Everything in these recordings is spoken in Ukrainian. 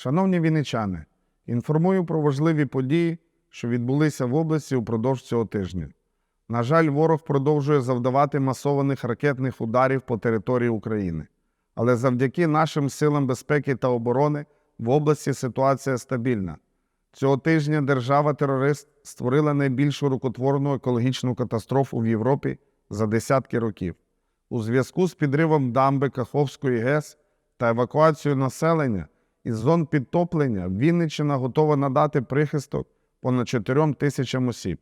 Шановні вінничани, інформую про важливі події, що відбулися в області упродовж цього тижня. На жаль, ворог продовжує завдавати масованих ракетних ударів по території України. Але завдяки нашим силам безпеки та оборони в області ситуація стабільна. Цього тижня держава-терорист створила найбільшу рукотворну екологічну катастрофу в Європі за десятки років. У зв'язку з підривом дамби Каховської ГЕС та евакуацією населення із зон підтоплення Вінниччина готова надати прихисток понад 4 тисячам осіб,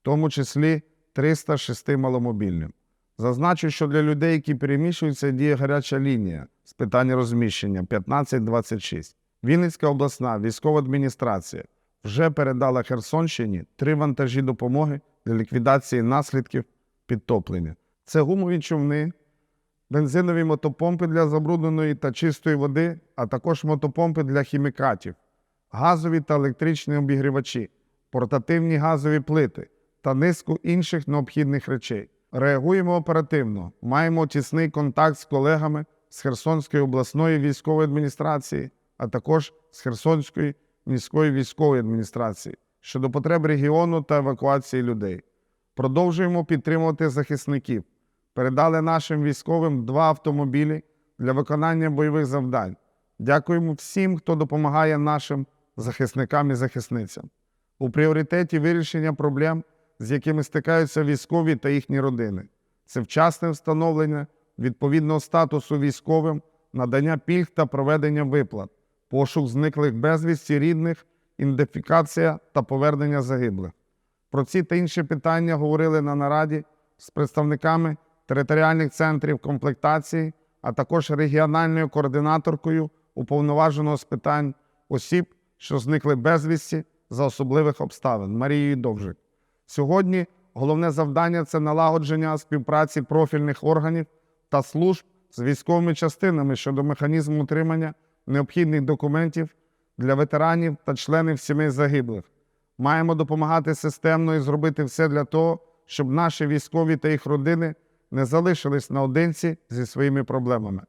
в тому числі 306 маломобільним. Зазначу, що для людей, які переміщуються, діє гаряча лінія з питань розміщення 1526. Вінницька обласна військова адміністрація вже передала Херсонщині три вантажі допомоги для ліквідації наслідків підтоплення. Це гумові човни, бензинові мотопомпи для забрудненої та чистої води, а також мотопомпи для хімікатів, газові та електричні обігрівачі, портативні газові плити та низку інших необхідних речей. Реагуємо оперативно, маємо тісний контакт з колегами з Херсонської обласної військової адміністрації, а також з Херсонської міської військової адміністрації щодо потреб регіону та евакуації людей. Продовжуємо підтримувати захисників. Передали нашим військовим два автомобілі для виконання бойових завдань. Дякуємо всім, хто допомагає нашим захисникам і захисницям. У пріоритеті вирішення проблем, з якими стикаються військові та їхні родини. Це вчасне встановлення відповідного статусу військовим, надання пільг та проведення виплат, пошук зниклих безвісті рідних, ідентифікація та повернення загиблих. Про ці та інші питання говорили на нараді з представниками територіальних центрів комплектації, а також регіональною координаторкою уповноваженого з питань осіб, що зникли безвісті за особливих обставин Марією Довжик. Сьогодні головне завдання це налагодження співпраці профільних органів та служб з військовими частинами щодо механізму утримання необхідних документів для ветеранів та членів сімей загиблих. Маємо допомагати системно і зробити все для того, щоб наші військові та їх родини не залишились наодинці зі своїми проблемами.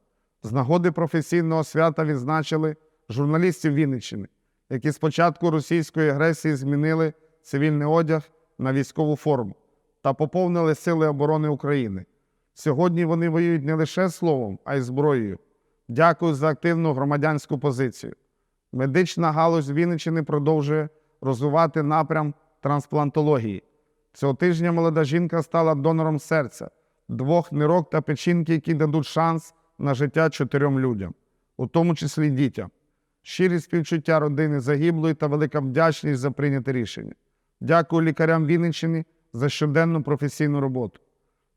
З нагоди професійного свята відзначили журналістів Вінниччини, які з початку російської агресії змінили цивільний одяг на військову форму та поповнили Сили оборони України. Сьогодні вони воюють не лише словом, а й зброєю. Дякую за активну громадянську позицію. Медична галузь Вінниччини продовжує розвивати напрям трансплантології. Цього тижня молода жінка стала донором серця, двох нирок та печінки, які дадуть шанс на життя чотирьом людям, у тому числі дітям. Щирі співчуття родини загиблої та велика вдячність за прийняте рішення. Дякую лікарям Вінниччини за щоденну професійну роботу.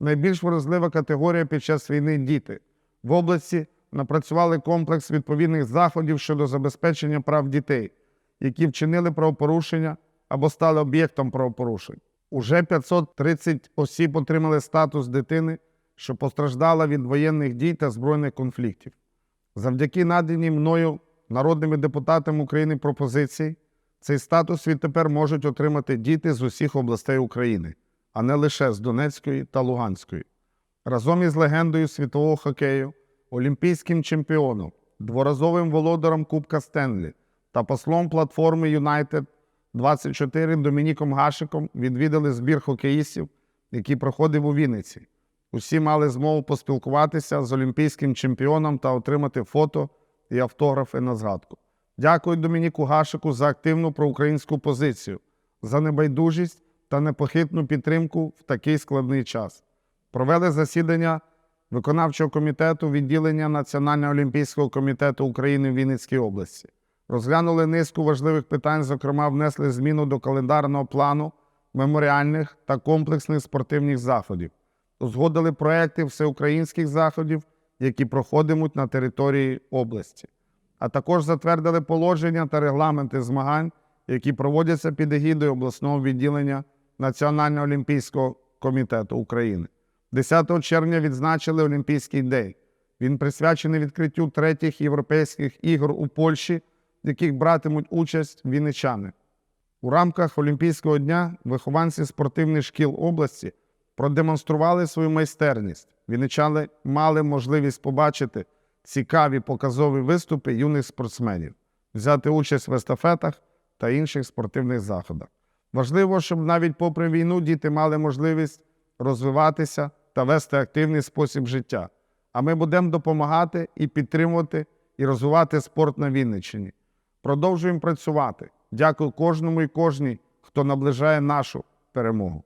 Найбільш вразлива категорія під час війни діти. В області напрацювали комплекс відповідних заходів щодо забезпечення прав дітей, які вчинили правопорушення або стали об'єктом правопорушень. Уже 530 осіб отримали статус дитини, що постраждала від воєнних дій та збройних конфліктів. Завдяки наданій мною народними депутатами України пропозиції, цей статус відтепер можуть отримати діти з усіх областей України, а не лише з Донецької та Луганської. Разом із легендою світового хокею, олімпійським чемпіоном, дворазовим володарем Кубка Стенлі та послом платформи Юнайтед 24 Домініком Гашиком відвідали збір хокеїстів, який проходив у Вінниці. Усі мали змогу поспілкуватися з олімпійським чемпіоном та отримати фото і автографи на згадку. Дякую Домініку Гашику за активну проукраїнську позицію, за небайдужість та непохитну підтримку в такий складний час. Провели засідання виконавчого комітету відділення Національного олімпійського комітету України в Вінницькій області. Розглянули низку важливих питань, зокрема, внесли зміну до календарного плану меморіальних та комплексних спортивних заходів, узгодили проекти всеукраїнських заходів, які проходитимуть на території області, а також затвердили положення та регламенти змагань, які проводяться під егідою обласного відділення Національного олімпійського комітету України. 10 червня відзначили Олімпійський день. Він присвячений відкриттю третіх європейських ігор у Польщі, в яких братимуть участь вінничани. У рамках Олімпійського дня вихованці спортивних шкіл області продемонстрували свою майстерність. Вінничани мали можливість побачити цікаві показові виступи юних спортсменів. взяти участь в естафетах та інших спортивних заходах. Важливо, щоб навіть попри війну діти мали можливість розвиватися та вести активний спосіб життя. А ми будемо допомагати і підтримувати і розвивати спорт на Вінниччині. Продовжуємо працювати. Дякую кожному і кожній, хто наближає нашу перемогу.